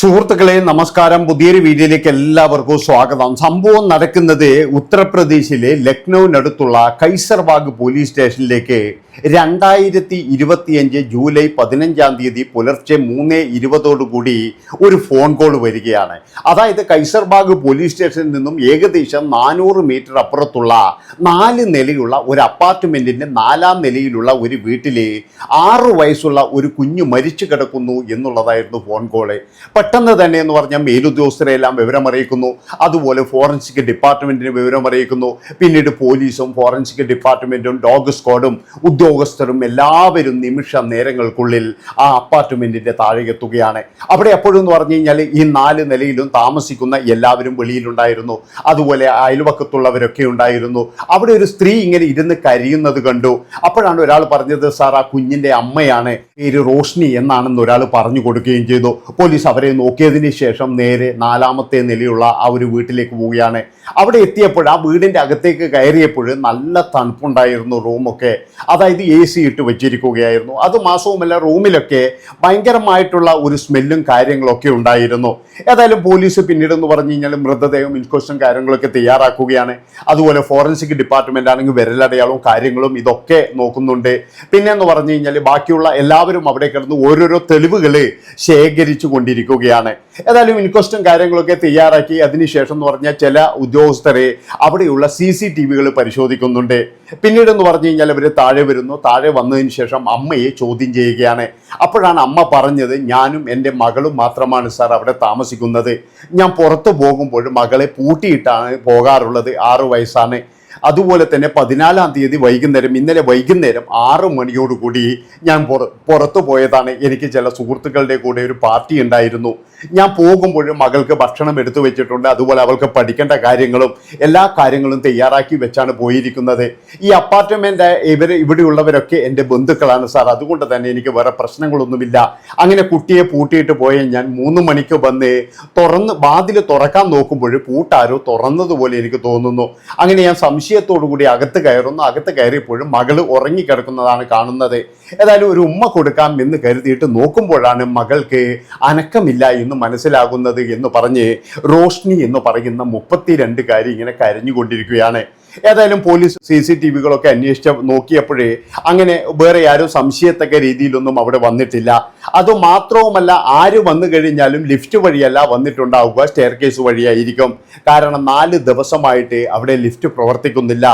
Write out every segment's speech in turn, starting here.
സുഹൃത്തുക്കളെ നമസ്കാരം. പുതിയൊരു വീഡിയോയിലേക്ക് എല്ലാവർക്കും സ്വാഗതം. സംഭവം നടക്കുന്നത് ഉത്തർപ്രദേശിലെ ലക്നൌവിനടുത്തുള്ള കൈസർബാഗ് പോലീസ് സ്റ്റേഷനിലേക്ക് രണ്ടായിരത്തി ഇരുപത്തിയഞ്ച് ജൂലൈ പതിനഞ്ചാം തീയതി പുലർച്ചെ മൂന്ന് ഇരുപതോടുകൂടി ഒരു ഫോൺ കോൾ വരികയാണ്. അതായത് കൈസർബാഗ് പോലീസ് സ്റ്റേഷനിൽ നിന്നും ഏകദേശം നാനൂറ് മീറ്റർ അപ്പുറത്തുള്ള നാല് നിലയുള്ള ഒരു അപ്പാർട്ട്മെന്റിന്റെ നാലാം നിലയിലുള്ള ഒരു വീട്ടിൽ ആറു വയസ്സുള്ള ഒരു കുഞ്ഞു മരിച്ചു കിടക്കുന്നു എന്നുള്ളതായിരുന്നു ഫോൺ കോൾ. പെട്ടെന്ന് തന്നെ എന്ന് പറഞ്ഞാൽ മേലുദ്യോഗസ്ഥരെല്ലാം വിവരം അറിയിക്കുന്നു അതുപോലെ ഫോറൻസിക് ഡിപ്പാർട്ട്മെന്റിന് വിവരമറിയിക്കുന്നു. പിന്നീട് പോലീസും ഫോറൻസിക് ഡിപ്പാർട്ട്മെന്റും ഡോഗ് സ്ക്വാഡും ഉദ്യോഗസ്ഥരും എല്ലാവരും നിമിഷ നേരങ്ങൾക്കുള്ളിൽ ആ അപ്പാർട്ട്മെന്റിന്റെ താഴെ എത്തുകയാണ് അവിടെ എപ്പോഴും എന്ന് പറഞ്ഞു കഴിഞ്ഞാൽ ഈ നാല് നിലയിലും താമസിക്കുന്ന എല്ലാവരും വെളിയിലുണ്ടായിരുന്നു. അതുപോലെ അയൽവക്കത്തുള്ളവരൊക്കെ ഉണ്ടായിരുന്നു. അവിടെ ഒരു സ്ത്രീ ഇങ്ങനെ ഇരുന്ന് കരിയുന്നത് കണ്ടു. അപ്പോഴാണ് ഒരാൾ പറഞ്ഞത് സാർ ആ കുഞ്ഞിന്റെ അമ്മയാണ് പേര് റോഷ്നി എന്നാണെന്ന് ഒരാൾ പറഞ്ഞു കൊടുക്കുകയും ചെയ്തു. പോലീസ് അവരെ നോക്കിയതിന് ശേഷം നേരെ നാലാമത്തെ നിലയുള്ള ആ ഒരു വീട്ടിലേക്ക് പോവുകയാണ് അവിടെ എത്തിയപ്പോൾ ആ വീടിന്റെ അകത്തേക്ക് കയറിയപ്പോൾ നല്ല തണുപ്പുണ്ടായിരുന്നു റൂമൊക്കെ. അതായത് എ സി ഇട്ട് വെച്ചിരിക്കുകയായിരുന്നു. അത് മാസവുമല്ല റൂമിലൊക്കെ ഭയങ്കരമായിട്ടുള്ള ഒരു സ്മെല്ലും കാര്യങ്ങളൊക്കെ ഉണ്ടായിരുന്നു. ഏതായാലും പോലീസ് പിന്നീട് എന്ന് പറഞ്ഞു കഴിഞ്ഞാൽ മൃതദേഹം ഇൻക്വസ്റ്റും കാര്യങ്ങളൊക്കെ തയ്യാറാക്കുകയാണ്. അതുപോലെ ഫോറൻസിക് ഡിപ്പാർട്ട്മെന്റ് ആണെങ്കിൽ വിരലടയാളവും കാര്യങ്ങളും ഇതൊക്കെ നോക്കുന്നുണ്ട്. പിന്നെ എന്ന് പറഞ്ഞു കഴിഞ്ഞാൽ ബാക്കിയുള്ള എല്ലാവരും അവിടെ കിടന്ന് ഓരോരോ തെളിവുകൾ ശേഖരിച്ചു കൊണ്ടിരിക്കുകയാണ്. ഏതായാലും ഇൻക്വസ്റ്റും കാര്യങ്ങളൊക്കെ തയ്യാറാക്കി. അതിനുശേഷം എന്ന് പറഞ്ഞാൽ ചില ഉദ്യോഗസ്ഥരെ അവിടെയുള്ള സി സി ടി വികൾ പരിശോധിക്കുന്നുണ്ട്. പിന്നീട് എന്ന് പറഞ്ഞു കഴിഞ്ഞാൽ അവർ താഴെ വരുന്നു. താഴെ വന്നതിന് ശേഷം അമ്മയെ ചോദ്യം ചെയ്യുകയാണ്. അപ്പോഴാണ് അമ്മ പറഞ്ഞത് ഞാനും എന്റെ മകളും മാത്രമാണ് സാർ അവിടെ താമസിക്കുന്നത്. ഞാൻ പുറത്തു പോകുമ്പോൾ മകളെ പൂട്ടിയിട്ടാണ് പോകാറുള്ളത്. ആറു വയസ്സാണ്. അതുപോലെ തന്നെ പതിനാലാം തീയതി വൈകുന്നേരം ഇന്നലെ വൈകുന്നേരം ആറ് മണിയോടുകൂടി ഞാൻ പുറ പുറത്തു പോയതാണ്. എനിക്ക് ചില സുഹൃത്തുക്കളുടെ കൂടെ ഒരു പാർട്ടി ഉണ്ടായിരുന്നു. ഞാൻ പോകുമ്പോഴും മകൾക്ക് ഭക്ഷണം എടുത്തു വെച്ചിട്ടുണ്ട്. അതുപോലെ അവൾക്ക് പഠിക്കേണ്ട കാര്യങ്ങളും എല്ലാ കാര്യങ്ങളും തയ്യാറാക്കി വെച്ചാണ് പോയിരിക്കുന്നത്. ഈ അപ്പാർട്ട്മെന്റ് ഇവർ ഇവിടെയുള്ളവരൊക്കെ എന്റെ ബന്ധുക്കളാണ് സാർ. അതുകൊണ്ട് തന്നെ എനിക്ക് വേറെ പ്രശ്നങ്ങളൊന്നുമില്ല. അങ്ങനെ കുട്ടിയെ പൂട്ടിയിട്ട് പോയ ഞാൻ മൂന്ന് മണിക്ക് വന്ന് തുറന്ന് വാതിൽ തുറക്കാൻ നോക്കുമ്പോൾ പൂട്ടാരോ തുറന്നതുപോലെ എനിക്ക് തോന്നുന്നു. അങ്ങനെ ഞാൻ സംശയത്തോടു കൂടി അകത്ത് കയറുന്നു. അകത്ത് കയറിയപ്പോഴും മകൾ ഉറങ്ങിക്കിടക്കുന്നതാണ് കാണുന്നത്. ഏതായാലും ഒരു ഉമ്മ കൊടുക്കാം എന്ന് കരുതിയിട്ട് നോക്കുമ്പോഴാണ് മകൾക്ക് അനക്കമില്ല എന്ന് മനസ്സിലാകുന്നത് എന്ന് പറഞ്ഞ് റോഷ്നി എന്ന് പറയുന്ന മുപ്പത്തിരണ്ടുകാരി ഇങ്ങനെ കരഞ്ഞുകൊണ്ടിരിക്കുകയാണ്. ഏതായാലും പോലീസ് സി സി ടി വികളൊക്കെ അന്വേഷിച്ച നോക്കിയപ്പോഴേ അങ്ങനെ വേറെ ആരും സംശയത്തക്ക രീതിയിലൊന്നും അവിടെ വന്നിട്ടില്ല. അത് മാത്രവുമല്ല ആര് വന്നു കഴിഞ്ഞാലും ലിഫ്റ്റ് വഴിയല്ല വന്നിട്ടുണ്ടാവുക സ്റ്റെയർ കേസ് വഴിയായിരിക്കും. കാരണം നാല് ദിവസമായിട്ട് അവിടെ ലിഫ്റ്റ് പ്രവർത്തിക്കുന്നില്ല.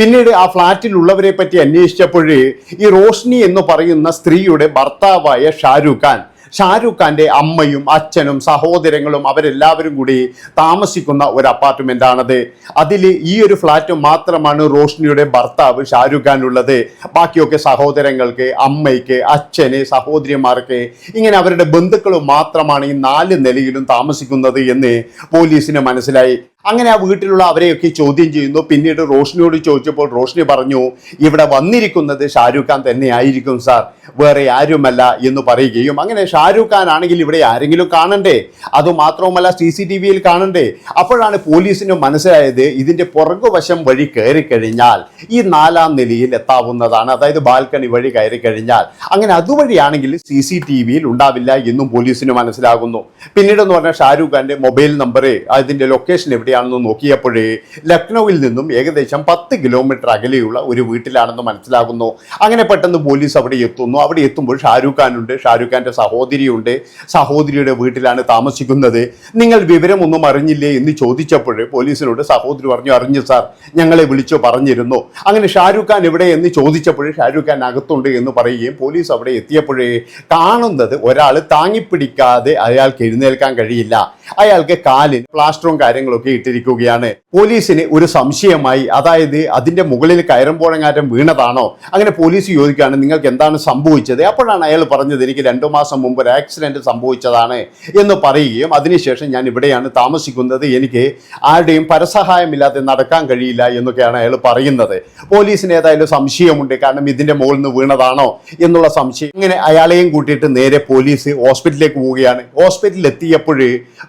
പിന്നീട് ആ ഫ്ളാറ്റിലുള്ളവരെ പറ്റി അന്വേഷിച്ചപ്പോഴേ ഈ റോഷ്നി എന്ന് പറയുന്ന സ്ത്രീയുടെ ഭർത്താവായ ഷാരൂഖ് ഖാൻ ഷാരൂഖ് ഖാന്റെ അമ്മയും അച്ഛനും സഹോദരങ്ങളും അവരെല്ലാവരും കൂടി താമസിക്കുന്ന ഒരു അപ്പാർട്ട്മെന്റ് ആണത് അതിൽ ഈ ഒരു ഫ്ലാറ്റ് മാത്രമാണ് റോഷ്നിയുടെ ഭർത്താവ് ഷാരൂഖ് ഖാൻ ഉള്ളത്. ബാക്കിയൊക്കെ സഹോദരങ്ങൾക്ക് അമ്മയ്ക്ക് അച്ഛന് സഹോദരിമാർക്ക് ഇങ്ങനെ അവരുടെ ബന്ധുക്കൾ മാത്രമാണ് ഈ നാല് നിലയിലും താമസിക്കുന്നത് എന്ന് പോലീസിന് മനസ്സിലായി. അങ്ങനെ ആ വീട്ടിലുള്ള അവരെയൊക്കെ ചോദ്യം ചെയ്യുന്നു. പിന്നീട് റോഷനിയോട് ചോദിച്ചപ്പോൾ റോഷ്നി പറഞ്ഞു ഇവിടെ വന്നിരിക്കുന്നത് ഷാരൂഖ് ഖാൻ തന്നെ ആയിരിക്കും സാർ. വേറെ ആരുമല്ല എന്ന് പറയുകയും അങ്ങനെ ഷാരൂഖ് ഖാൻ ആണെങ്കിൽ ഇവിടെ ആരെങ്കിലും കാണണ്ടേ? അതുമാത്രവുമല്ല സി സി ടി വിയിൽ കാണണ്ടേ? അപ്പോഴാണ് പോലീസിന് മനസ്സിലായത് ഇതിന്റെ പുറകുവശം വഴി കയറി കഴിഞ്ഞാൽ ഈ നാലാം നിലയിൽ എത്താവുന്നതാണ്. അതായത് ബാൽക്കണി വഴി കയറി കഴിഞ്ഞാൽ. അങ്ങനെ അതുവഴിയാണെങ്കിൽ സി സി ടി വിയിൽ ഉണ്ടാവില്ല എന്നും പോലീസിന് മനസ്സിലാകുന്നു. പിന്നീടെന്ന് പറഞ്ഞാൽ ഷാരൂഖ് ഖാന്റെ മൊബൈൽ നമ്പർ അതിന്റെ ലൊക്കേഷൻ എവിടെയാണെന്ന് നോക്കിയപ്പോഴേ ലക്നൌവിൽ നിന്നും ഏകദേശം പത്ത് കിലോമീറ്റർ അകലെയുള്ള ഒരു വീട്ടിലാണെന്ന് മനസ്സിലാകുന്നു. അങ്ങനെ പെട്ടെന്ന് പോലീസ് അവിടെ എത്തുന്നു. അവിടെ എത്തുമ്പോൾ ഷാരൂഖ് ഖാൻ ഉണ്ട് ഷാരൂഖ് ഖാന്റെ സഹോദരിയുണ്ട്. സഹോദരിയുടെ വീട്ടിലാണ് താമസിക്കുന്നത്. നിങ്ങൾ വിവരമൊന്നും അറിഞ്ഞില്ലേ എന്ന് ചോദിച്ചപ്പോൾ പോലീസിനോട് സഹോദരി പറഞ്ഞു അറിഞ്ഞു സാർ ഞങ്ങളെ വിളിച്ചു പറഞ്ഞിരുന്നു. അങ്ങനെ ഷാരൂഖ് ഖാൻ എവിടെ എന്ന് ചോദിച്ചപ്പോൾ ഷാരൂഖ് ഖാൻ അകത്തുണ്ട് എന്ന് പറയുകയും പോലീസ് അവിടെ എത്തിയപ്പോഴേ കാണുന്നത് ഒരാൾ താങ്ങിപ്പിടിക്കാതെ അയാൾക്ക് എഴുന്നേൽക്കാൻ കഴിയില്ല. അയാൾക്ക് കാലിൽ പ്ലാസ്റ്ററും കാര്യങ്ങളൊക്കെ ഇട്ടിരിക്കുകയാണ് പോലീസിന് ഒരു സംശയമായി അതായത് അതിന്റെ മുകളിൽ കയറുമ്പോഴെങ്ങാറ്റം വീണതാണോ? അങ്ങനെ പോലീസ് ചോദിക്കുകയാണ് നിങ്ങൾക്ക് എന്താണ് സംഭവിച്ചത്? അപ്പോഴാണ് അയാൾ പറഞ്ഞത് എനിക്ക് രണ്ടു മാസം മുമ്പ് ഒരു ആക്സിഡന്റ് സംഭവിച്ചതാണ് എന്ന് പറയുകയും അതിനുശേഷം ഞാൻ ഇവിടെയാണ് താമസിക്കുന്നത്. എനിക്ക് ആരുടെയും പരസഹായമില്ലാതെ നടക്കാൻ കഴിയില്ല എന്നൊക്കെയാണ് അയാൾ പറയുന്നത്. പോലീസിന് ഏതായാലും സംശയമുണ്ട് കാരണം ഇതിന്റെ മുകളിൽ നിന്ന് വീണതാണോ എന്നുള്ള സംശയം. ഇങ്ങനെ അയാളെയും കൂട്ടിയിട്ട് നേരെ പോലീസ് ഹോസ്പിറ്റലിലേക്ക് പോവുകയാണ്. ഹോസ്പിറ്റലിൽ എത്തിയപ്പോൾ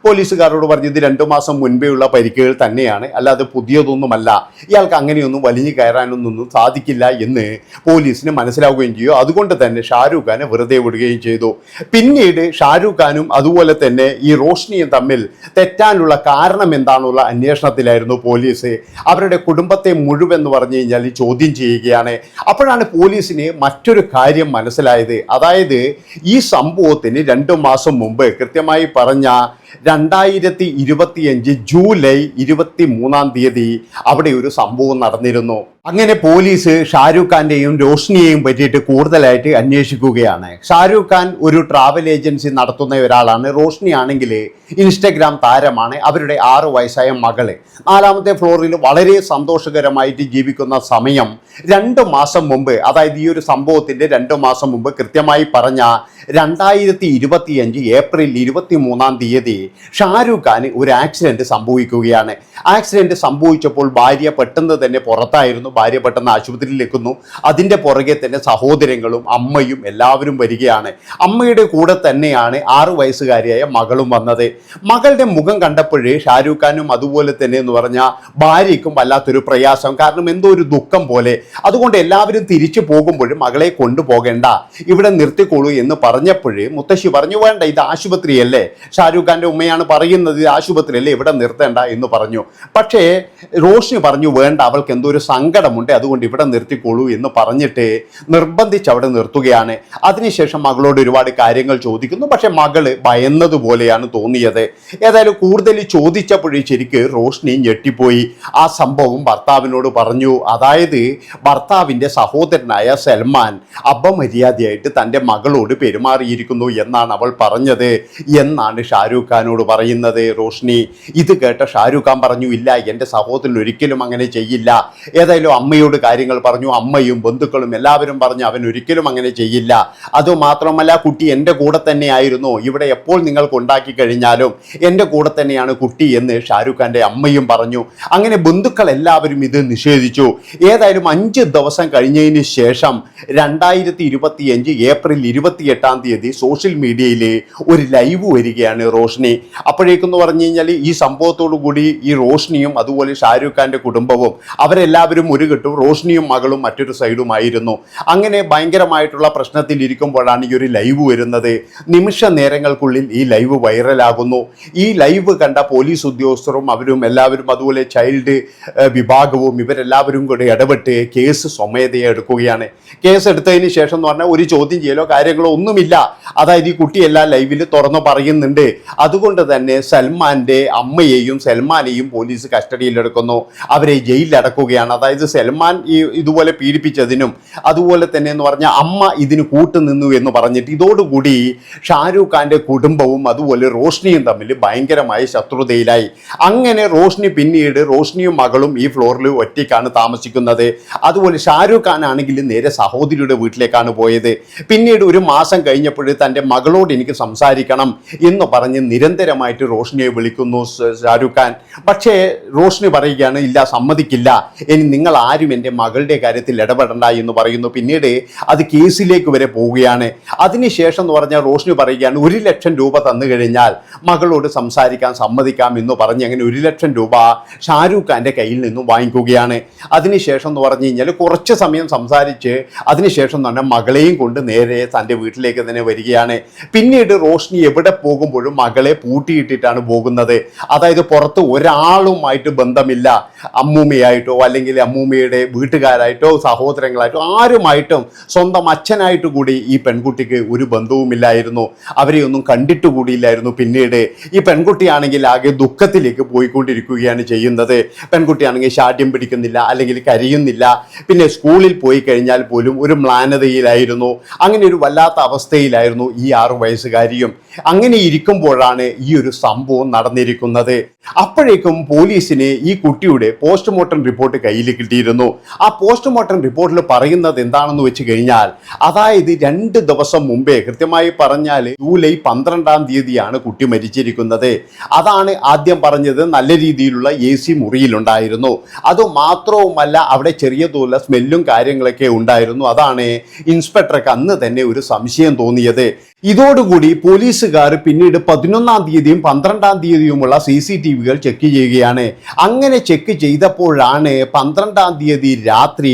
പോലീസുകാരോട് പറഞ്ഞു ഇത് രണ്ടു മാസം മുൻപേ ഉള്ള പരിക്കുകൾ തന്നെയാണ്. അല്ലാതെ പുതിയതൊന്നുമല്ല. ഇയാൾക്ക് അങ്ങനെയൊന്നും വലിഞ്ഞു കയറാനൊന്നും സാധിക്കില്ല എന്ന് പോലീസിന് മനസ്സിലാവുകയും ചെയ്യും അതുകൊണ്ട് തന്നെ ഷാരൂഖ് ഖാനെ വെറുതെ വിടുകയും ചെയ്തു. പിന്നീട് ഷാരൂഖ് ഖാനും അതുപോലെ തന്നെ ഈ റോഷ്നിയും തമ്മിൽ തെറ്റാനുള്ള കാരണം എന്താണുള്ള അന്വേഷണത്തിലായിരുന്നു പോലീസ്. അവരുടെ കുടുംബത്തെ മുഴുവൻ എന്ന് പറഞ്ഞു കഴിഞ്ഞാൽ ചോദ്യം ചെയ്യുകയാണ്. അപ്പോഴാണ് പോലീസിന് മറ്റൊരു കാര്യം മനസ്സിലായത്. അതായത് ഈ സംഭവത്തിന് രണ്ടു മാസം മുമ്പ് കൃത്യമായി പറഞ്ഞ രണ്ടായിരത്തി ഇരുപത്തിയഞ്ച് ജൂലൈ ഇരുപത്തി മൂന്നാം തീയതി അവിടെ ഒരു സംഭവം നടന്നിരുന്നു. അങ്ങനെ പോലീസ് ഷാരൂഖ് ഖാന്റെയും രോഷ്നിയെയും പറ്റിയിട്ട് കൂടുതലായിട്ട് അന്വേഷിക്കുകയാണ്. ഷാരൂഖ് ഖാൻ ഒരു ട്രാവൽ ഏജൻസി നടത്തുന്ന ഒരാളാണ്. റോഷ്നി ആണെങ്കിൽ ഇൻസ്റ്റഗ്രാം താരമാണ്. അവരുടെ ആറു വയസ്സായ മകൾ. നാലാമത്തെ ഫ്ലോറിൽ വളരെ സന്തോഷകരമായിട്ട് ജീവിക്കുന്ന സമയം രണ്ട് മാസം മുമ്പ് അതായത് ഈ ഒരു സംഭവത്തിന്റെ രണ്ട് മാസം മുമ്പ് കൃത്യമായി പറഞ്ഞ രണ്ടായിരത്തി ഇരുപത്തിയഞ്ച് ഏപ്രിൽ ഇരുപത്തി മൂന്നാം തീയതി ഷാരൂഖ് ഖാന് ഒരു ആക്സിഡന്റ് സംഭവിക്കുകയാണ്. ആക്സിഡന്റ് സംഭവിച്ചപ്പോൾ ഭാര്യ പെട്ടെന്ന് തന്നെ പുറത്തായിരുന്നു. ഭാര്യ പെട്ടെന്ന് ആശുപത്രിയിൽ എത്തുന്നു അതിന്റെ പുറകെ തന്നെ സഹോദരങ്ങളും അമ്മയും എല്ലാവരും വരികയാണ്. അമ്മയുടെ കൂടെ തന്നെയാണ് ആറ് വയസ്സുകാരിയായ മകളും വന്നത്. മകളുടെ മുഖം കണ്ടപ്പോഴേ ഷാരൂഖ് ഖാനും അതുപോലെ തന്നെ എന്ന് പറഞ്ഞാൽ ഭാര്യയ്ക്കും വല്ലാത്തൊരു പ്രയാസം. കാരണം എന്തോ ഒരു ദുഃഖം പോലെ. അതുകൊണ്ട് എല്ലാവരും തിരിച്ചു പോകുമ്പോഴും മകളെ കൊണ്ടുപോകേണ്ട. ഇവിടെ നിർത്തിക്കോളൂ എന്ന് പറഞ്ഞപ്പോഴേ മുത്തശ്ശി പറഞ്ഞു വേണ്ട ഇത് ആശുപത്രിയല്ലേ? ഷാരൂഖ് ഖാന്റെ ഉമ്മയാണ് പറയുന്നത് ഇത് ആശുപത്രിയല്ലേ? ഇവിടെ നിർത്തേണ്ട എന്ന് പറഞ്ഞു. പക്ഷേ റോഷ്നി പറഞ്ഞു വേണ്ട അവൾക്ക് എന്തോ ഒരു സങ്കടമുണ്ട് അതുകൊണ്ട് ഇവിടെ നിർത്തിക്കോളൂ എന്ന് പറഞ്ഞിട്ട് നിർബന്ധിച്ച് അവിടെ നിർത്തുകയാണ്. അതിനുശേഷം മകളോട് ഒരുപാട് കാര്യങ്ങൾ ചോദിക്കുന്നു. പക്ഷെ മകൾ ഭയന്നതുപോലെയാണ് തോന്നിയത്. ഏതായാലും കൂടുതൽ ചോദിച്ചപ്പോഴേ ശരിക്ക് റോഷ്നി ഞെട്ടിപ്പോയി. ആ സംഭവം ഭർത്താവിനോട് പറഞ്ഞു. അതായത് ഭർത്താവിന്റെ സഹോദരനായ സൽമാൻ അപമര്യാദയായിട്ട് തന്റെ മകളോട് പെരുമാറിയിരിക്കുന്നു എന്നാണ് അവൾ പറഞ്ഞത് എന്നാണ് ഷാരൂഖ് ഖാനോട് പറയുന്നത് റോഷ്നി. ഇത് കേട്ട ഷാരൂഖ് ഖാൻ പറഞ്ഞു ഇല്ല എന്റെ സഹോദരൻ ഒരിക്കലും അങ്ങനെ ചെയ്യില്ല. ഏതായാലും അമ്മയോട് കാര്യങ്ങൾ പറഞ്ഞു അമ്മയും ബന്ധുക്കളും എല്ലാവരും പറഞ്ഞു അവൻ ഒരിക്കലും അങ്ങനെ ചെയ്യില്ല. അതുമാത്രമല്ല കുട്ടി എന്റെ കൂടെ തന്നെയായിരുന്നു ഇവിടെ എപ്പോൾ നിങ്ങൾക്ക് ഉണ്ടാക്കി കഴിഞ്ഞാലും എന്റെ കൂടെ തന്നെയാണ് കുട്ടി എന്ന് ഷാരൂഖ് ഖാന്റെ അമ്മയും പറഞ്ഞു. അങ്ങനെ ബന്ധുക്കൾ എല്ലാവരും ഇത് നിഷേധിച്ചു. ഏതായാലും അഞ്ച് ദിവസം കഴിഞ്ഞതിന് ശേഷം രണ്ടായിരത്തി ഇരുപത്തിയഞ്ച് ഏപ്രിൽ ഇരുപത്തിയെട്ടാം തീയതി സോഷ്യൽ മീഡിയയിൽ ഒരു ലൈവ് വരികയാണ് റോഷ്നി. അപ്പോഴേക്കെന്ന് പറഞ്ഞു കഴിഞ്ഞാൽ ഈ സംഭവത്തോടു കൂടി ഈ റോഷ്നിയും അതുപോലെ ഷാരൂഖ് ഖാന്റെ കുടുംബവും അവരെല്ലാവരും കെട്ടും റോഷ്നിയും മകളും മറ്റൊരു സൈഡുമായിരുന്നു. അങ്ങനെ ഭയങ്കരമായിട്ടുള്ള പ്രശ്നത്തിൽ ഇരിക്കുമ്പോഴാണ് ഈ ഒരു ലൈവ് വരുന്നത്. നിമിഷ നേരങ്ങൾക്കുള്ളിൽ ഈ ലൈവ് വൈറലാകുന്നു. ഈ ലൈവ് കണ്ട പോലീസ് ഉദ്യോഗസ്ഥരും അവരും എല്ലാവരും അതുപോലെ ചൈൽഡ് വിഭാഗവും ഇവരെല്ലാവരും കൂടെ ഇടപെട്ട് കേസ് സ്വമേധയെ എടുക്കുകയാണ്. കേസ് എടുത്തതിന് ശേഷം എന്ന് പറഞ്ഞാൽ ഒരു ചോദ്യം ചെയ്യലോ കാര്യങ്ങളോ ഒന്നുമില്ല. അതായത് ഈ കുട്ടിയെല്ലാം ലൈവിൽ തുറന്നു പറയുന്നുണ്ട്. അതുകൊണ്ട് തന്നെ സൽമാന്റെ അമ്മയെയും സൽമാനെയും പോലീസ് കസ്റ്റഡിയിലെടുക്കുന്നു അവരെ ജയിലിലടക്കുകയാണ്. അതായത് സൽമാൻ ഈ ഇതുപോലെ പീഡിപ്പിച്ചതിനും അതുപോലെ തന്നെ എന്ന് പറഞ്ഞ അമ്മ ഇതിന് കൂട്ടുനിന്നു എന്ന് പറഞ്ഞിട്ട് ഇതോടുകൂടി ഷാരൂഖ് ഖാന്റെ കുടുംബവും അതുപോലെ റോഷ്നിയും തമ്മിൽ ഭയങ്കരമായ ശത്രുതയിലായി. അങ്ങനെ റോഷ്നി പിന്നീട് റോഷ്നിയും മകളും ഈ ഫ്ലോറിൽ ഒറ്റയ്ക്കാണ് താമസിക്കുന്നത്. അതുപോലെ ഷാരൂഖ് ഖാൻ ആണെങ്കിൽ നേരെ സഹോദരിയുടെ വീട്ടിലേക്കാണ് പോയത്. പിന്നീട് ഒരു മാസം കഴിഞ്ഞപ്പോൾ തന്റെ മകളോട് എനിക്ക് സംസാരിക്കണം എന്ന് പറഞ്ഞ് നിരന്തരമായിട്ട് റോഷ്നിയെ വിളിക്കുന്നു ഷാരൂഖ് ഖാൻ. പക്ഷേ റോഷ്നി പറയുകയാണ് ഇല്ല സമ്മതിക്കില്ല. ഇനി നിങ്ങൾ ആരും എന്റെ മകളുടെ കാര്യത്തിൽ ഇടപെടണ്ട എന്ന് പറയുന്നു. പിന്നീട് അത് കേസിലേക്ക് വരെ പോവുകയാണ്. അതിനുശേഷം എന്ന് പറഞ്ഞാൽ റോഷ്നി പറയുകയാണ് ഒരു ലക്ഷം രൂപ തന്നു കഴിഞ്ഞാൽ മകളോട് സംസാരിക്കാൻ സമ്മതിക്കാം എന്ന് പറഞ്ഞ് അങ്ങനെ ഒരു ലക്ഷം രൂപ ഷാരൂഖ് ഖാന്റെ കയ്യിൽ നിന്നും വാങ്ങിക്കുകയാണ്. അതിനുശേഷം എന്ന് പറഞ്ഞു കഴിഞ്ഞാൽ കുറച്ച് സമയം സംസാരിച്ച് അതിനുശേഷം എന്ന് പറഞ്ഞാൽ മകളെയും കൊണ്ട് നേരെ തന്റെ വീട്ടിലേക്ക് തന്നെ വരികയാണ്. പിന്നീട് റോഷ്നി എവിടെ പോകുമ്പോഴും മകളെ പൂട്ടിയിട്ടിട്ടാണ് പോകുന്നത്. അതായത് പുറത്ത് ഒരാളുമായിട്ട് ബന്ധമില്ല. അമ്മൂമ്മയായിട്ടോ അല്ലെങ്കിൽ അമ്മൂമ്മയുടെ വീട്ടുകാരായിട്ടോ സഹോദരങ്ങളായിട്ടോ ആരുമായിട്ടും സ്വന്തം അച്ഛനായിട്ട് കൂടി ഈ പെൺകുട്ടിക്ക് ഒരു ബന്ധവുമില്ലായിരുന്നു. അവരെ ഒന്നും കണ്ടിട്ട് കൂടിയില്ലായിരുന്നു. പിന്നീട് ഈ പെൺകുട്ടിയാണെങ്കിൽ ആകെ ദുഃഖത്തിലേക്ക് പോയിക്കൊണ്ടിരിക്കുകയാണ് ചെയ്യുന്നത്. പെൺകുട്ടിയാണെങ്കിൽ ശാഠ്യം പിടിക്കുന്നില്ല അല്ലെങ്കിൽ കരയുന്നില്ല. പിന്നെ സ്കൂളിൽ പോയി കഴിഞ്ഞാൽ പോലും ഒരു മ്ലാനതയിലായിരുന്നു. അങ്ങനെ ഒരു വല്ലാത്ത അവസ്ഥയിലായിരുന്നു ഈ ആറു വയസ്സുകാരിയും. അങ്ങനെ ഇരിക്കുമ്പോഴാണ് ഈ ഒരു സംഭവം നടന്നിരിക്കുന്നത്. അപ്പോഴേക്കും പോലീസിന് ഈ കുട്ടിയുടെ പോസ്റ്റ്മോർട്ടം റിപ്പോർട്ട് കയ്യിൽ കിട്ടിയിരുന്നു. ആ പോസ്റ്റ്മോർട്ടം റിപ്പോർട്ടിൽ പറയുന്നത് എന്താണെന്ന് വെച്ച് കഴിഞ്ഞാൽ അതായത് രണ്ട് ദിവസം മുമ്പേ കൃത്യമായി പറഞ്ഞാൽ ജൂലൈ പന്ത്രണ്ടാം തീയതിയാണ് കുട്ടി മരിച്ചിരിക്കുന്നത്. അതാണ് ആദ്യം പറഞ്ഞത് നല്ല രീതിയിലുള്ള എ സി മുറിയിലുണ്ടായിരുന്നു. അത് മാത്രവുമല്ല അവിടെ ചെറിയ തോല സ്മെല്ലും കാര്യങ്ങളൊക്കെ ഉണ്ടായിരുന്നു. അതാണ് ഇൻസ്പെക്ടർക്ക് അന്ന് തന്നെ ഒരു സംശയം തോന്നിയത്. ഇതോടുകൂടി പോലീസുകാർ പിന്നീട് പതിനൊന്നാം തീയതിയും പന്ത്രണ്ടാം തീയതിയുമുള്ള സി സി ടി വികൾ ചെക്ക് ചെയ്യുകയാണ്. അങ്ങനെ ചെക്ക് ചെയ്തപ്പോഴാണ് പന്ത്രണ്ടാം തീയതി രാത്രി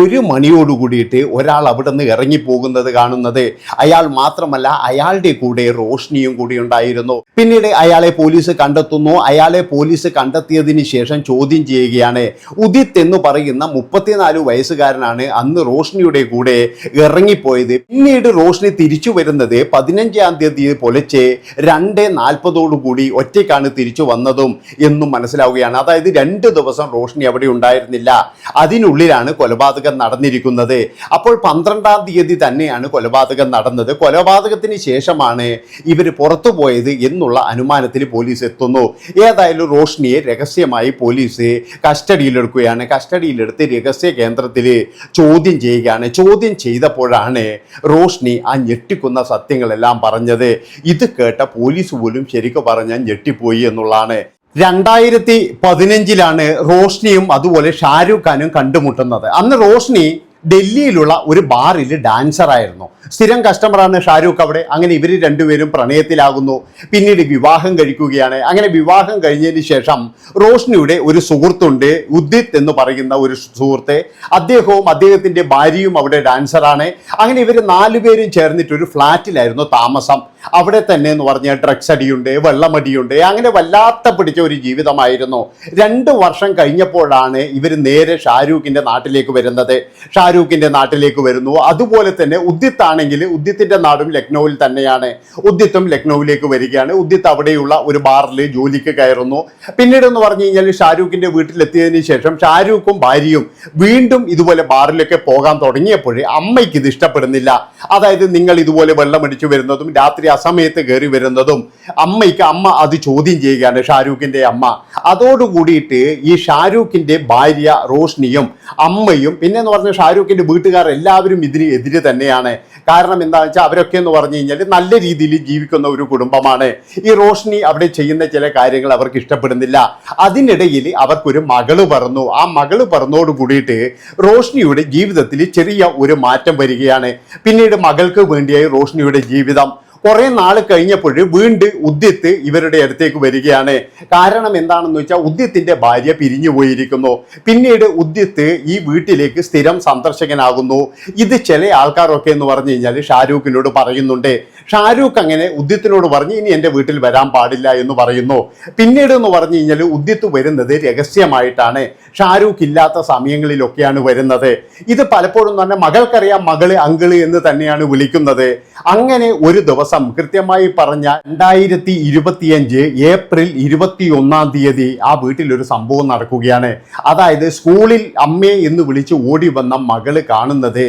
ഒരു മണിയോട് കൂടിയിട്ട് ഒരാൾ അവിടെ നിന്ന് ഇറങ്ങിപ്പോകുന്നത് കാണുന്നത്. അയാൾ മാത്രമല്ല അയാളുടെ കൂടെ റോഷ്നിയും കൂടി ഉണ്ടായിരുന്നു. പിന്നീട് അയാളെ പോലീസ് കണ്ടെത്തുന്നു. അയാളെ പോലീസ് കണ്ടെത്തിയതിന് ശേഷം ചോദ്യം ചെയ്യുകയാണ്. ഉദിത് എന്ന് പറയുന്ന മുപ്പത്തിനാല് വയസ്സുകാരനാണ് അന്ന് റോഷ്നിയുടെ കൂടെ ഇറങ്ങിപ്പോയത്. പിന്നീട് റോഷ്നി തിരിച്ചു വരുന്നത് പതിനഞ്ചാം തീയതി പുലച്ചെ രണ്ട് നാൽപ്പതോടുകൂടി ഒറ്റയ്ക്കാണ് തിരിച്ചു വന്നതും എന്നും മനസ്സിലാവുകയാണ്. അതായത് രണ്ട് ദിവസം റോഷ്നി അവിടെ ഉണ്ടായിരുന്നില്ല. അതിനുള്ളിലാണ് കൊലപാതകം നടന്നിരിക്കുന്നത്. അപ്പോൾ പന്ത്രണ്ടാം തീയതി തന്നെയാണ് കൊലപാതകം നടന്നത്. കൊലപാതകത്തിന് ശേഷമാണ് ഇവർ പുറത്തു പോയത് എന്നുള്ള അനുമാനത്തിൽ പോലീസ് എത്തുന്നു. ഏതായാലും റോഷ്നിയെ രഹസ്യമായി പോലീസ് കസ്റ്റഡിയിലെടുക്കുകയാണ്. കസ്റ്റഡിയിലെടുത്ത് രഹസ്യ കേന്ദ്രത്തിൽ ചോദ്യം ചെയ്യുകയാണ്. ചോദ്യം ചെയ്തപ്പോഴാണ് റോഷ്നി ആ ഞെട്ടിക്കുന്ന സത്യങ്ങളെല്ലാം പറഞ്ഞത്. ഇത് കേട്ട പോലീസ് പോലും ശരിക്കും പറഞ്ഞാൽ ഞെട്ടിപ്പോയി എന്നുള്ളതാണ്. രണ്ടായിരത്തി പതിനഞ്ചിലാണ് റോഷ്നിയും അതുപോലെ ഷാരൂഖ് ഖാനും കണ്ടുമുട്ടുന്നത്. അന്ന് റോഷ്നി ഡൽഹിയിലുള്ള ഒരു ബാറിൽ ഡാൻസർ ആയിരുന്നു. സ്ഥിരം കസ്റ്റമറാണ് ഷാരൂഖ് അവിടെ. അങ്ങനെ ഇവർ രണ്ടുപേരും പ്രണയത്തിലാകുന്നു. പിന്നീട് വിവാഹം കഴിക്കുകയാണ്. അങ്ങനെ വിവാഹം കഴിഞ്ഞതിന് ശേഷം റോഷ്നിയുടെ ഒരു സുഹൃത്തുണ്ട് ഉദിത് എന്ന് പറയുന്ന ഒരു സുഹൃത്തെ. അദ്ദേഹവും അദ്ദേഹത്തിന്റെ ഭാര്യയും അവിടെ ഡാൻസറാണ് അങ്ങനെ ഇവർ നാലുപേരും ചേർന്നിട്ടൊരു ഫ്ലാറ്റിലായിരുന്നു താമസം. അവിടെ തന്നെ എന്ന് പറഞ്ഞാൽ ഡ്രഗ്സ് അടിയുണ്ട് വെള്ളമടിയുണ്ട് അങ്ങനെ വല്ലാത്ത പിടിച്ച ഒരു ജീവിതമായിരുന്നു. രണ്ട് വർഷം കഴിഞ്ഞപ്പോഴാണ് ഇവർ നേരെ ഷാരൂഖിന്റെ നാട്ടിലേക്ക് വരുന്നത്. ഷാരൂഖിന്റെ നാട്ടിലേക്ക് വരുന്നു. അതുപോലെ തന്നെ ഉദിത്താണെങ്കിൽ ഉദിത്തിന്റെ നാടും ലക്നൌവിൽ തന്നെയാണ്. ഉദിത്തും ലക്നൌവിലേക്ക് വരികയാണ്. ഉദിത്ത് അവിടെയുള്ള ഒരു ബാറിൽ ജോലിക്ക് കയറുന്നു. പിന്നീട് എന്ന് പറഞ്ഞു കഴിഞ്ഞാൽ ഷാരൂഖിന്റെ വീട്ടിലെത്തിയതിന് ശേഷം ഷാരൂഖും ഭാര്യയും വീണ്ടും ഇതുപോലെ ബാറിലൊക്കെ പോകാൻ തുടങ്ങിയപ്പോഴേ അമ്മയ്ക്ക് ഇത് ഇഷ്ടപ്പെടുന്നില്ല. അതായത് നിങ്ങൾ ഇതുപോലെ വെള്ളമടിച്ചു വരുന്നതും രാത്രി അസമയത്ത് കയറി വരുന്നതും അമ്മയ്ക്ക് അമ്മ അത് ചോദ്യം ചെയ്യുകയാണ് ഷാരൂഖിന്റെ അമ്മ. അതോടുകൂടിയിട്ട് ഈ ഷാരൂഖിന്റെ ഭാര്യ റോഷ്നിയും അമ്മയും പിന്നെ എന്ന് പറഞ്ഞാൽ ഷാരൂഖിന്റെ വീട്ടുകാർ എല്ലാവരും ഇതിന് എതിര് തന്നെയാണ്. കാരണം എന്താണെന്ന് വെച്ചാൽ അവരൊക്കെ എന്ന് പറഞ്ഞു കഴിഞ്ഞാൽ നല്ല രീതിയിൽ ജീവിക്കുന്ന ഒരു കുടുംബമാണ്. ഈ റോഷ്നി അവിടെ ചെയ്യുന്ന ചില കാര്യങ്ങൾ അവർക്ക് ഇഷ്ടപ്പെടുന്നില്ല. അതിനിടയിൽ അവർക്കൊരു മകൾ പറന്നു. ആ മകൾ പറന്നോട് കൂടിയിട്ട് റോഷ്നിയുടെ ജീവിതത്തിൽ ചെറിയ ഒരു മാറ്റം വരികയാണ്. പിന്നീട് മകൾക്ക് വേണ്ടിയായി റോഷ്നിയുടെ ജീവിതം കുറെ നാൾ കഴിഞ്ഞപ്പോൾ വീണ്ടും ഉദ്യത്ത് ഇവരുടെ അടുത്തേക്ക് വരികയാണ്. കാരണം എന്താണെന്ന് വെച്ചാൽ ഉദ്യത്തിന്റെ ഭാര്യ പിരിഞ്ഞു പോയിരിക്കുന്നു. പിന്നീട് ഉദ്യത്ത് ഈ വീട്ടിലേക്ക് സ്ഥിരം സന്ദർശകനാകുന്നു. ഇത് ചില ആൾക്കാരൊക്കെ എന്ന് പറഞ്ഞു കഴിഞ്ഞാൽ ഷാരൂഖിനോട് പറയുന്നുണ്ട്. ഷാരൂഖ് അങ്ങനെ ഉദ്യത്തിനോട് പറഞ്ഞ് ഇനി എന്റെ വീട്ടിൽ വരാൻ പാടില്ല എന്ന് പറയുന്നു. പിന്നീട് എന്ന് പറഞ്ഞു കഴിഞ്ഞാൽ ഉദ്യത്ത് വരുന്നത് രഹസ്യമായിട്ടാണ്. ഷാരൂഖ് ഇല്ലാത്ത സമയങ്ങളിലൊക്കെയാണ് വരുന്നത്. ഇത് പലപ്പോഴും തന്നെ മകൾക്കറിയാം മകൾ അങ്കിൾ എന്ന് തന്നെയാണ് വിളിക്കുന്നത്. അങ്ങനെ ഒരു ദിവസം കൃത്യമായി പറഞ്ഞ രണ്ടായിരത്തി ഇരുപത്തിയഞ്ച് ഏപ്രിൽ ഇരുപത്തി ഒന്നാം തീയതി ആ വീട്ടിൽ ഒരു സംഭവം നടക്കുകയാണ്. അതായത് സ്കൂളിൽ അമ്മേ എന്ന് വിളിച്ച് ഓടി വന്ന മകൾ കാണുന്നത്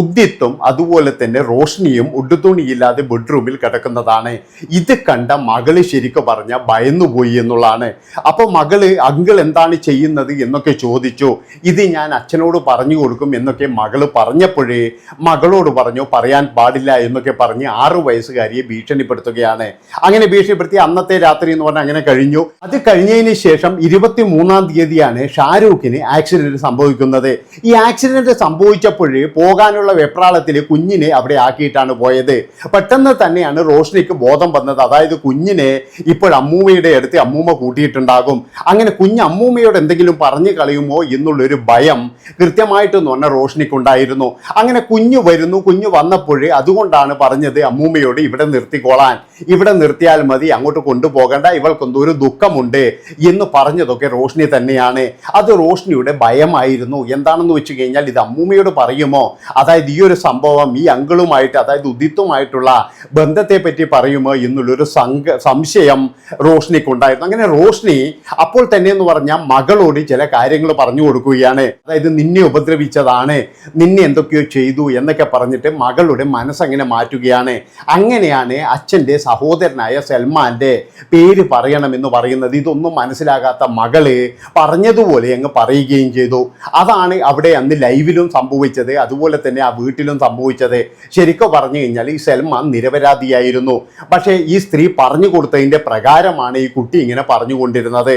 ഉദ്യത്തും അതുപോലെ തന്നെ റോഷ്നിയും ഉടുത്തുണിയില്ലാതെ ബെഡ്റൂമിൽ കിടക്കുന്നതാണ്. ഇത് കണ്ട മകൾ ശരിക്കും പറഞ്ഞ ഭയന്നുപോയി എന്നുള്ളതാണ്. അപ്പോൾ മകൾ അങ്കിൾ എന്താണ് ചെയ്യുന്നത്? എന്നൊക്കെ ചോദിച്ചു. ഇത് ഞാൻ അച്ഛനോട് പറഞ്ഞു കൊടുക്കും എന്നൊക്കെ മകൾ പറഞ്ഞപ്പോഴേ മകളോട് പറഞ്ഞു പറയാൻ പാടില്ല എന്നൊക്കെ പറഞ്ഞ് ആറു വയസ്സുകാരിയെ ഭീഷണിപ്പെടുത്തുകയാണ്. അങ്ങനെ ഭീഷണിപ്പെടുത്തി അന്നത്തെ രാത്രി എന്ന് പറഞ്ഞാൽ അങ്ങനെ കഴിഞ്ഞു. അത് കഴിഞ്ഞതിന് ശേഷം ഇരുപത്തി മൂന്നാം തീയതിയാണ് ഷാരൂഖിന് ആക്സിഡന്റ് സംഭവിക്കുന്നത്. ഈ ആക്സിഡന്റ് സംഭവിച്ചപ്പോഴേ പോകാനുള്ള വെപ്രാളത്തിൽ കുഞ്ഞിനെ അവിടെ ആക്കിയിട്ടാണ് പോയത്. പെട്ടെന്ന് തന്നെയാണ് റോഷ്നിക്ക് ബോധം വന്നത്. അതായത് കുഞ്ഞിനെ ഇപ്പോൾ അമ്മൂമ്മയുടെ അടുത്ത് അമ്മൂമ്മ കൂട്ടിയിട്ടുണ്ടാകും. അങ്ങനെ കുഞ്ഞ് അമ്മൂമ്മയോട് എന്തെങ്കിലും പറഞ്ഞു കളയുമോ എന്നുള്ളൊരു ഭയം കൃത്യമായിട്ടെന്ന് പറഞ്ഞാൽ റോഷ്നിക്കുണ്ടായിരുന്നു. അങ്ങനെ കുഞ്ഞു വരുന്നു. കുഞ്ഞു വന്നപ്പോഴേ അതുകൊണ്ടാണ് പറഞ്ഞത് അമ്മൂമ്മയോട് ഇവിടെ നിർത്തിക്കോളാൻ. ഇവിടെ നിർത്തിയാൽ മതി. അങ്ങോട്ട് കൊണ്ടുപോകണ്ട. ഇവൾക്കൊന്നും ഒരു ദുഃഖമുണ്ട് എന്ന് പറഞ്ഞതൊക്കെ റോഷ്നി തന്നെയാണ്. അത് റോഷ്നിയുടെ ഭയമായിരുന്നു. എന്താണെന്ന് വെച്ച് കഴിഞ്ഞാൽ ഇത് അമ്മൂമ്മയോട് പറയുമോ? അതായത് ഈ ഒരു സംഭവം ഈ അങ്കിളുമായിട്ട് അതായത് ഉദിത്തുമായിട്ടുള്ള ബന്ധത്തെ പറ്റി പറയുമോ എന്നുള്ളൊരു സംഘ സംശയം റോഷ്നിക്കുണ്ടായിരുന്നു അങ്ങനെ റോഷ്നി അപ്പോൾ തന്നെ എന്ന് പറഞ്ഞാൽ മകളോട് ചില കാര്യങ്ങൾ പറഞ്ഞു കൊടുക്കുകയാണ്. അതായത് നിന്നെ ഉപദ്രവിച്ചതാണ് നിന്നെ എന്തൊക്കെയോ ചെയ്തു എന്നൊക്കെ പറഞ്ഞിട്ട് മകളുടെ മനസ്സങ്ങനെ മാറ്റുകയാണ്. അങ്ങനെയാണ് അച്ഛന്റെ സഹോദരനായ സൽമാന്റെ പേര് പറയണമെന്ന് പറയുന്നത്. ഇതൊന്നും മനസ്സിലാകാത്ത മകൾ പറഞ്ഞതുപോലെ അങ്ങ് പറയുകയും ചെയ്തു. അതാണ് അവിടെ അന്ന് ലൈവിലും സംഭവിച്ചത് അതുപോലെ തന്നെ ആ വീട്ടിലും സംഭവിച്ചത്. ശരിക്കും പറഞ്ഞു കഴിഞ്ഞാൽ ഈ സൽമാൻ നിരപരാധിയായിരുന്നു. പക്ഷേ ഈ സ്ത്രീ പറഞ്ഞു കൊടുത്തതിന്റെ പ്രകാരമാണ് ഈ കുട്ടി ഇങ്ങനെ പറഞ്ഞുകൊണ്ടിരുന്നത്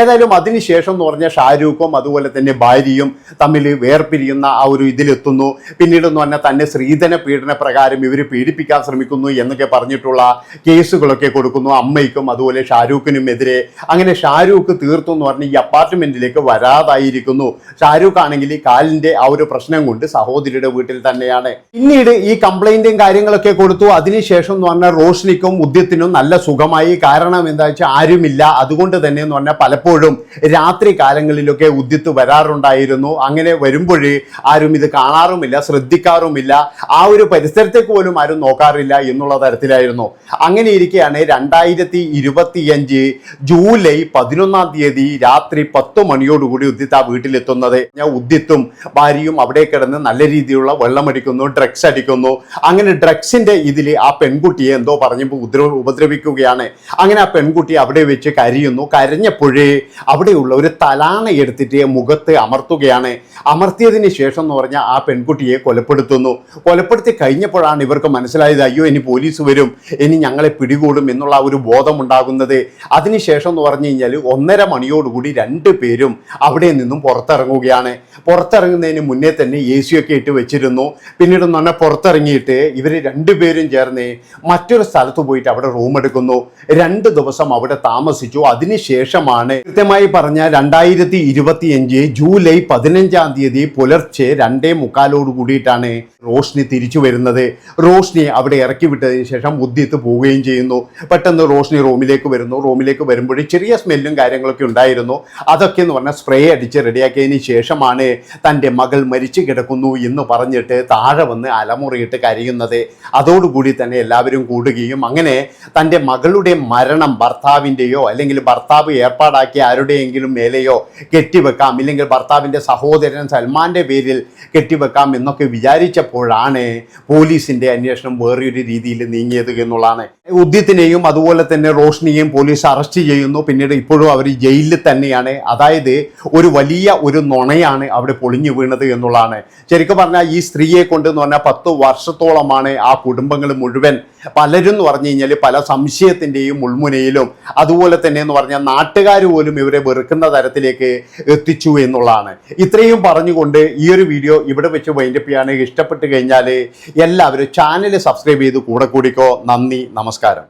ഏതായാലും അതിനുശേഷം എന്ന് പറഞ്ഞാൽ ഷാരൂഖും അതുപോലെ തന്നെ ഭാര്യയും തമ്മിൽ വേർപിരിയുന്ന ആ ഒരു ഇതിലെത്തുന്നു. പിന്നീട് എന്ന് പറഞ്ഞാൽ തന്നെ സ്ത്രീധന പീഡന പ്രകാരം ഇവർ പീഡിപ്പിക്കാൻ ശ്രമിക്കുന്നു എന്നൊക്കെ പറഞ്ഞിട്ടുള്ള കേസുകളൊക്കെ കൊടുക്കുന്നു അമ്മയ്ക്കും അതുപോലെ ഷാരൂഖിനും എതിരെ. അങ്ങനെ ഷാരൂഖ് തീർത്തു എന്ന് പറഞ്ഞ് ഈ അപ്പാർട്ട്മെന്റിലേക്ക് വരാതായിരിക്കുന്നു. ഷാരൂഖ് ആണെങ്കിൽ കാലിന്റെ ആ ഒരു പ്രശ്നം കൊണ്ട് സഹോദരിയുടെ വീട്ടിൽ തന്നെയാണ്. പിന്നീട് ഈ കംപ്ലൈന്റും കാര്യങ്ങളൊക്കെ കൊടുത്തു. അതിനുശേഷം എന്ന് പറഞ്ഞാൽ റോഷ്നിക്കും ഉദ്യത്തിനും നല്ല സുഖമായി. കാരണം എന്താ വെച്ചാൽ ആരുമില്ല. അതുകൊണ്ട് തന്നെ എന്ന് പറഞ്ഞാൽ പലപ്പോഴും രാത്രി കാലങ്ങളിലൊക്കെ ഉദ്യത്ത് വരാറുണ്ടായിരുന്നു. അങ്ങനെ വരുമ്പോഴേ ആരും ഇത് കാണാറുമില്ല ശ്രദ്ധിക്കാറുമില്ല. ആ ഒരു പരിസരത്തേക്ക് പോലും ആരും നോക്കാറില്ല എന്നുള്ള തരത്തിലായിരുന്നു. അങ്ങനെ ഇരിക്കെയാണ് രണ്ടായിരത്തി ഇരുപത്തിയഞ്ച് ജൂലൈ പതിനൊന്നാം തീയതി രാത്രി പത്ത് മണിയോടുകൂടി ഉദ്യത്ത് ആ വീട്ടിലെത്തുന്നത്. ഞാൻ ഉദ്യത്തും ഭാര്യയും അവിടെ കിടന്ന് നല്ല രീതിയിലുള്ള വെള്ളമടിക്കുന്നു ഡ്രഗ്സ് അടിക്കുന്നു. അങ്ങനെ ഡ്രഗ്സിന്റെ ഇതിൽ ആ പെൺകുട്ടിയെ എന്തോ പറഞ്ഞപ്പോൾ ഉദ്ര ഉപദ്രവിക്കുകയാണ്. അങ്ങനെ ആ പെൺകുട്ടി അവിടെ വെച്ച് കരിയുന്നു. കരഞ്ഞപ്പോഴേ അവിടെയുള്ള ഒരു തലാണ എടുത്തിട്ട് മുഖത്ത് അമർത്തുകയാണ്. അമർത്തിയതിന് ശേഷം എന്ന് പറഞ്ഞാൽ ആ പെൺകുട്ടിയെ കൊലപ്പെടുത്തുന്നു. കൊലപ്പെടുത്തി കഴിഞ്ഞപ്പോഴാണ് ഇവർക്ക് മനസ്സിലായത് അയ്യോ ഇനി പോലീസ് വരും. ഇനി ഞങ്ങളെ പിടികൂടും എന്നുള്ള ഒരു ബോധമുണ്ടാകുന്നത്. അതിനുശേഷം എന്ന് പറഞ്ഞു കഴിഞ്ഞാൽ ഒന്നര മണിയോടുകൂടി രണ്ട് പേരും അവിടെ നിന്നും പുറത്തിറങ്ങുകയാണ്. പുറത്തിറങ്ങുന്നതിന് മുന്നേ തന്നെ എ സി ഒക്കെ ഇട്ട് വെച്ചിരുന്നു. പിന്നീട് പറഞ്ഞാൽ പുറത്തിറങ്ങിയിട്ട് ഇവർ രണ്ടുപേരും ചേർന്ന് മറ്റൊരു സ്ഥലത്ത് പോയിട്ട് അവിടെ റൂം എടുക്കുന്നു. രണ്ട് ദിവസം അവിടെ താമസിച്ചു. അതിനുശേഷമാണ് കൃത്യമായി പറഞ്ഞ രണ്ടായിരത്തി ഇരുപത്തിയഞ്ച് ജൂലൈ പതിനഞ്ചാം തീയതി പുലർച്ചെ രണ്ടേ മുക്കാലോട് കൂടിയിട്ടാണ് റോഷ്നി തിരിച്ചു വരുന്നത്. റോഷ്നി അവിടെ ഇറക്കി വിട്ടതിന് ശേഷം ഉദ്യത്ത് പോവുകയും ചെയ്യുന്നു. പെട്ടെന്ന് റോഷ്നി റൂമിലേക്ക് വരുന്നു. റൂമിലേക്ക് വരുമ്പോൾ ചെറിയ സ്മെല്ലും കാര്യങ്ങളൊക്കെ ഉണ്ടായിരുന്നു. അതൊക്കെ എന്ന് പറഞ്ഞാൽ സ്പ്രേ അടിച്ച് റെഡിയാക്കിയതിന് ശേഷമാണ് തന്റെ മകൾ മരിച്ചു കിടക്കുന്നു എന്ന് പറഞ്ഞിട്ട് താഴെ വന്ന് അലമുറയിട്ട് കരയുന്നത്. അതോടുകൂടി തന്നെ എല്ലാവരും കൂടുകയും അങ്ങനെ തന്റെ മകളുടെ മരണം ഭർത്താവിന്റെയോ അല്ലെങ്കിൽ ഭർത്താവ് ഏർപ്പാടാക്കിയ ആരുടെയെങ്കിലും മേലെയോ കെട്ടിവെക്കാം ഇല്ലെങ്കിൽ ഭർത്താവിന്റെ സഹോദരൻ സൽമാന്റെ പേരിൽ കെട്ടിവെക്കാം എന്നൊക്കെ വിചാരിച്ചപ്പോഴാണ് പോലീസിന്റെ അന്വേഷണം വേറൊരു രീതിയിൽ നീങ്ങിയത് എന്നുള്ളതാണ്. ഉദ്യത്തിനെയും അതുപോലെ തന്നെ റോഷ്നിയെയും പോലീസ് അറസ്റ്റ് ചെയ്യുന്നു. പിന്നീട് ഇപ്പോഴും അവർ ജയിലിൽ തന്നെയാണ്. അതായത് ഒരു വലിയ ഒരു നുണയാണ് അവിടെ പൊളിഞ്ഞു വീണത് എന്നുള്ളതാണ്. ശരിക്കും പറഞ്ഞാൽ ഈ സ്ത്രീയെ കൊണ്ട് എന്ന് പറഞ്ഞാൽ പത്ത് വർഷത്തോളമാണ് ആ കുടുംബങ്ങൾ മുഴുവൻ. പലരും എന്ന് പറഞ്ഞു കഴിഞ്ഞാൽ പല സംശയത്തിന്റെയും മുൾമുനയിലും അതുപോലെ തന്നെ എന്ന് പറഞ്ഞാൽ നാട്ടുകാർ പോലും ഇവരെ വെറുക്കുന്ന തരത്തിലേക്ക് എത്തിച്ചു എന്നുള്ളതാണ്. ഇത്രയും പറഞ്ഞുകൊണ്ട് ഈ ഒരു വീഡിയോ ഇവിടെ വെച്ച് വൈൻഡപ്പ് ചെയ്യാൻ ഇഷ്ടപ്പെട്ട് കഴിഞ്ഞാൽ എല്ലാവരും ചാനൽ സബ്സ്ക്രൈബ് ചെയ്ത് കൂടെ കൂടിക്കോ. നന്ദി നമസ്കാരം.